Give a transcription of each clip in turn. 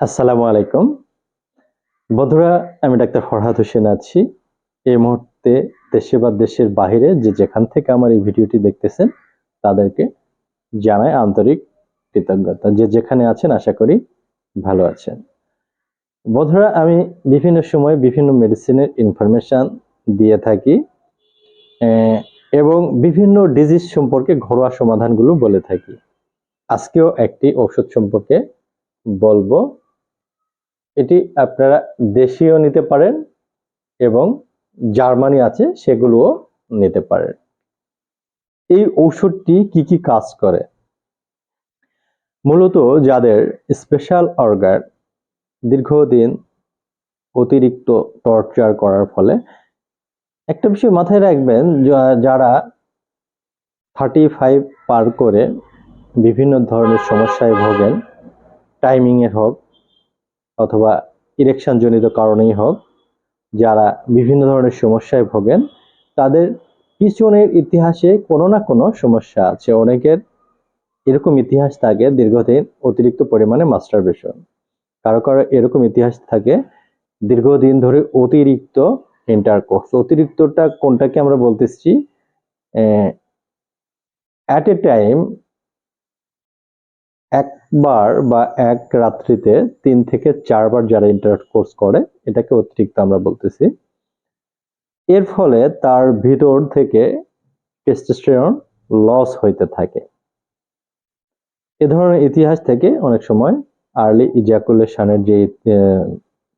আসসালামু আলাইকুম। বন্ধুরা, আমি ডাক্তার ফরহাদ হোসেন আছি। এই মুহূর্তে দেশে বা দেশের বাইরে যে যেখান থেকে আমার এই ভিডিওটি দেখতেছেন, তাদেরকে জানাই আন্তরিক কৃতজ্ঞতা। যে যেখানে আছেন, আশা করি ভালো আছেন। বন্ধুরা, আমি বিভিন্ন সময় বিভিন্ন মেডিসিনের ইনফরমেশন দিয়ে থাকি এবং বিভিন্ন ডিজিজ সম্পর্কে ঘরোয়া সমাধানগুলো বলে থাকি। আজকেও একটি ঔষধ সম্পর্কে বলব। এটি আপনারা দেশীয় নিতে পারেন এবং জার্মানি আছে, সেগুলোও নিতে পারেন। এই ঔষধটি কি কি কাজ করে? মূলত যাদের স্পেশাল অর্গান দীর্ঘদিন অতিরিক্ত টর্চার করার ফলে, একটা বিষয় মাথায় রাখবেন যারা থার্টি ফাইভ পার করে বিভিন্ন ধরনের সমস্যায় ভোগেন টাইমিংয়ের হোক অথবা ইরেকশন জনিত কারণেই হোক, যারা বিভিন্ন ধরনের সমস্যায় ভোগেন, তাদের পিছনের ইতিহাসে কোনো না কোনো সমস্যা আছে। অনেকের এরকম ইতিহাস থাকে দীর্ঘদিন অতিরিক্ত পরিমাণে মাস্টারবেশন কারও কারও এরকম ইতিহাস থাকে দীর্ঘদিন ধরে অতিরিক্ত ইন্টারকোর্স অতিরিক্তটা কোনটাকে আমরা বলতেছি? অ্যাট এ টাইম একবার বা এক রাত্রিতে তিন থেকে চারবার যারা ইন্টারকোর্স করে, এটাকে অতিরিক্ত আমরা বলতেছি। এর ফলে তার ভিতর থেকে টেস্টোস্টেরন লস হইতে থাকে। এ ধরনের ইতিহাস থেকে অনেক সময় আর্লি ইজাকুলেশনের যে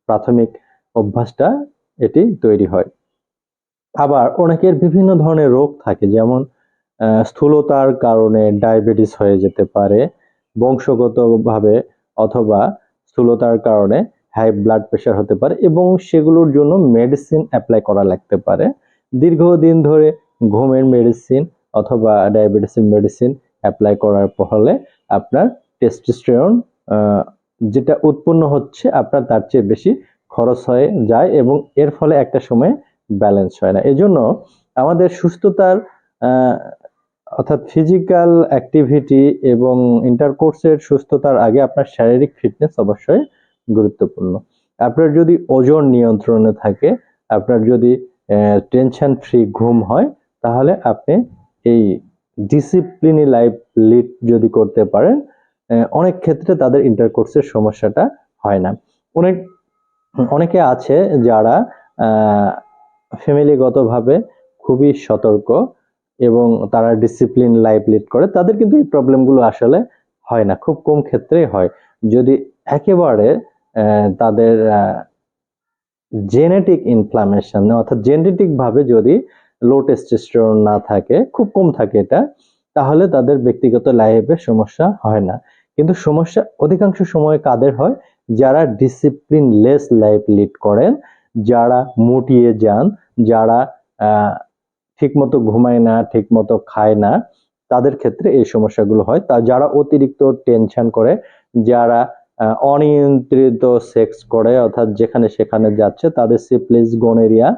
প্রাথমিক অভ্যাসটা, এটি তৈরি হয়। আবার অনেকের বিভিন্ন ধরনের রোগ থাকে, যেমন স্থূলতার কারণে ডায়াবেটিস হয়ে যেতে পারে বংশগতভাবে অথবা স্থূলতার কারণে হাই ব্লাড প্রেশার হতে পারে এবং সেগুলোর জন্য মেডিসিন অ্যাপ্লাই করা লাগতে পারে। দীর্ঘদিন ধরে ঘুমের মেডিসিন অথবা ডায়াবেটিসের মেডিসিন অ্যাপ্লাই করার ফলে আপনার টেস্টোস্টেরন যেটা উৎপন্ন হচ্ছে আপনার তার চেয়ে বেশি খরচ হয়ে যায় এবং এর ফলে একটা সময় ব্যালেন্স হয় না। এজন্য আমাদের সুস্থতার অর্থাৎ ফিজিক্যাল অ্যাক্টিভিটি এবং ইন্টারকোর্সের সুস্থতার আগে আপনার শারীরিক ফিটনেস অবশ্যই গুরুত্বপূর্ণ। আপনার যদি ওজন নিয়ন্ত্রণে থাকে, আপনার যদি টেনশন ফ্রি ঘুম হয়, তাহলে আপনি এই ডিসিপ্লিনি লাইফ লিড যদি করতে পারেন অনেক ক্ষেত্রে তাদের ইন্টারকোর্সের সমস্যাটা হয় না। অনেক, অনেকে আছে যারা ফ্যামিলিগতভাবে খুবই সতর্ক এবং তারা ডিসিপ্লিন লাইফ লিড করে, তাদের কিন্তু এই প্রবলেমগুলো আসলে হয় না, খুব কম ক্ষেত্রেই হয়। যদি একেবারে তাদের জেনেটিক ইনফ্লামেশন অর্থাৎ জেনেটিক ভাবে যদি লো টেস্টোস্টেরন না থাকে, খুব কম থাকে এটা, তাহলে তাদের ব্যক্তিগত লাইফে সমস্যা হয় না। কিন্তু সমস্যা অধিকাংশ সময় কাদের হয়? যারা ডিসিপ্লিন লেস লাইফ লিড করেন, যারা মুটিয়ে যান, যারা ঠিকমতো ঘুমায় না, ঠিকমতো খায় না, তাদের ক্ষেত্রে এই সমস্যাগুলো হয়। তা যারা অতিরিক্ত টেনশন করে, যারা অনিয়ন্ত্রিত সেক্স করে, অর্থাৎ যেখানে সেখানে যাচ্ছে, তাদের সিপ্লিস গোনেরিয়া,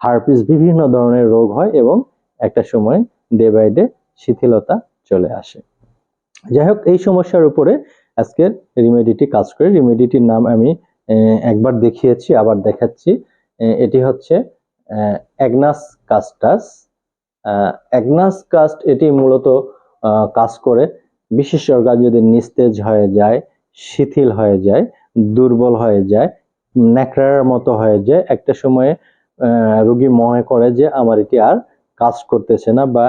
হারপিস বিভিন্ন ধরনের রোগ হয় এবং একটা সময় ডে বাই ডে শিথিলতা চলে আসে। যাই হোক, এই সমস্যার উপরে আজকের রিমেডিটি কাজ করে। রিমেডিটির নাম আমি একবার দেখিয়েছি, আবার দেখাচ্ছি। এটি হচ্ছে অ্যাগনাস কাস্টাস অ্যাগনাস কাস্ট এটি মূলত কাজ করে। বিশেষ অর্গান যদি নিস্তেজ হয়ে যায়, শিথিল হয়ে যায়, দুর্বল হয়ে যায়, ন্যাকড়ার মতো হয়ে যায়, একটা সময়ে রোগী মনে করে যে আমার এটি আর কাজ করতেছে না বা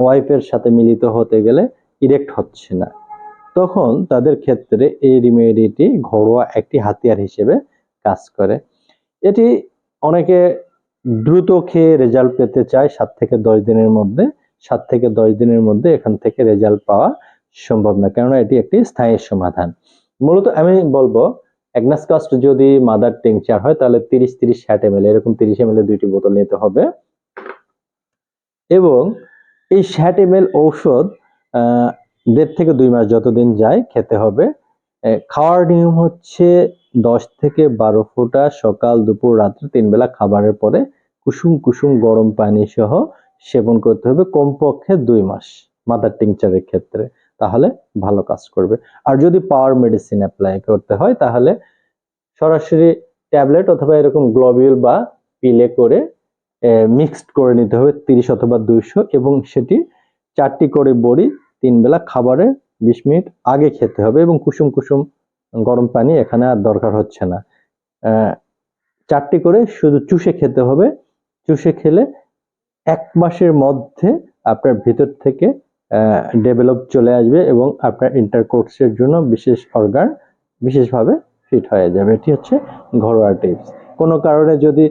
ওয়াইফের সাথে মিলিত হতে গেলে ইরেক্ট হচ্ছে না। তখন তাদের ক্ষেত্রে এই রিমেডিটি ঘরোয়া একটি হাতিয়ার হিসেবে কাজ করে। এটি অনেকে দ্রুত খেয়ে রেজাল্ট পেতে চায় সাত থেকে দশ দিনের মধ্যে। সাত থেকে দশ দিনের মধ্যে এখান থেকে রেজাল্ট পাওয়া সম্ভব না, কেননা এটি একটি স্থায়ী সমাধান। মূলত আমি বলব অ্যাগনাস কাস্ট যদি মাদার টিংচার হয়, তাহলে তিরিশ তিরিশ, ষাট এম এরকম তিরিশ এম দুইটি বোতল নিতে হবে। এবং এই ষাট এম ঔষধ দেড় থেকে দুই মাস যতদিন যায় খেতে হবে। খাওয়ার নিয়ম হচ্ছে দশ থেকে বারো ফোঁটা সকাল, দুপুর, রাত্রে তিন বেলা খাবারের পরে কুসুম কুসুম গরম পানি সহ সেবন করতে হবে কমপক্ষে দুই মাস মাদার টিংচারের ক্ষেত্রে। তাহলে ভালো কাজ করবে। আর যদি পাওয়ার মেডিসিন অ্যাপ্লাই করতে হয়, তাহলে সরাসরি ট্যাবলেট অথবা এরকম গ্লোবিউল বা পিলে করে মিক্সড করে নিতে হবে তিরিশ অথবা দুইশো এবং সেটি চারটি করে বড়ি তিন বেলা খাবারের বিশ মিনিট আগে খেতে হবে এবং কুসুম কুসুম গরম পানি এখানে আর দরকার হচ্ছে না। চারটি করে শুধু চুষে খেতে হবে চুষে খেলে এক মাসের মধ্যে আপনার ভিতর থেকে ডেভেলপ চলে আসবে এবং আপনার ইন্টারকোর্সের জন্য বিশেষ অর্গান বিশেষভাবে ফিট হয়ে যাবে। এটি হচ্ছে ঘরোয়া টিপস কোনো কারণে যদি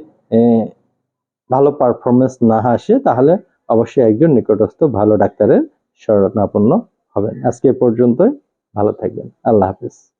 ভালো পারফরমেন্স না আসে, তাহলে অবশ্যই একজন নিকটস্থ ভালো ডাক্তারের শরণাপন্ন হবেন। আজকে পর্যন্তই। ভালো থাকবেন। আল্লাহ হাফিজ।